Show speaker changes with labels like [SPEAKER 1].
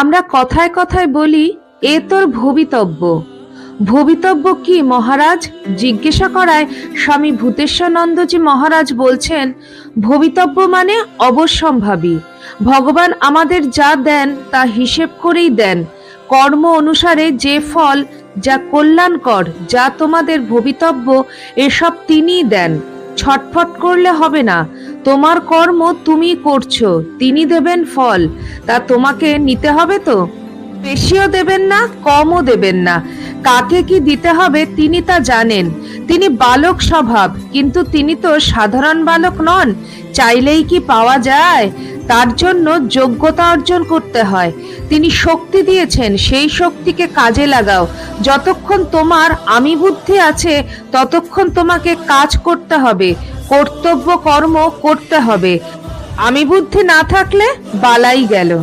[SPEAKER 1] আমরা কথায় কথায় বলি, এ তোর ভবিতব্য। ভবিতব্য কি, মহারাজ? জিজ্ঞাসা করায় স্বামী ভূতেশ্বরনন্দজি মহারাজ বলছেন, ভবিতব্য মানে অবশ্যম্ভাবী। ভগবান আমাদের যা দেন, তা হিসেব করেই দেন। কর্ম অনুসারে যে ফল, যা কল্যাণকর, যা তোমাদের ভবিতব্য, এসব তিনিই দেন। ছটফট করলে হবে না। তোমার কর্ম তুমি করছ, তিনি দেবেন ফল, তা তোমাকে নিতে হবে তো? বেশিও দেবেন না, কমও দেবেন না। কাকে কি দিতে হবে তিনি তা জানেন। তিনি বালক স্বভাব, কিন্তু তিনি তো সাধারণ বালক নন, চাইলেই কি পাওয়া যায়? তার জন্য যোগ্যতা অর্জন করতে হয়। তিনি শক্তি দিয়েছেন, সেই শক্তিকে কাজে লাগাও। যতক্ষণ তোমার আমি বুদ্ধি আছে, ততক্ষণ তোমাকে কাজ করতে হবে, কর্তব্য কর্ম করতে হবে। আমি বুদ্ধি না থাকলে বালাই গেল।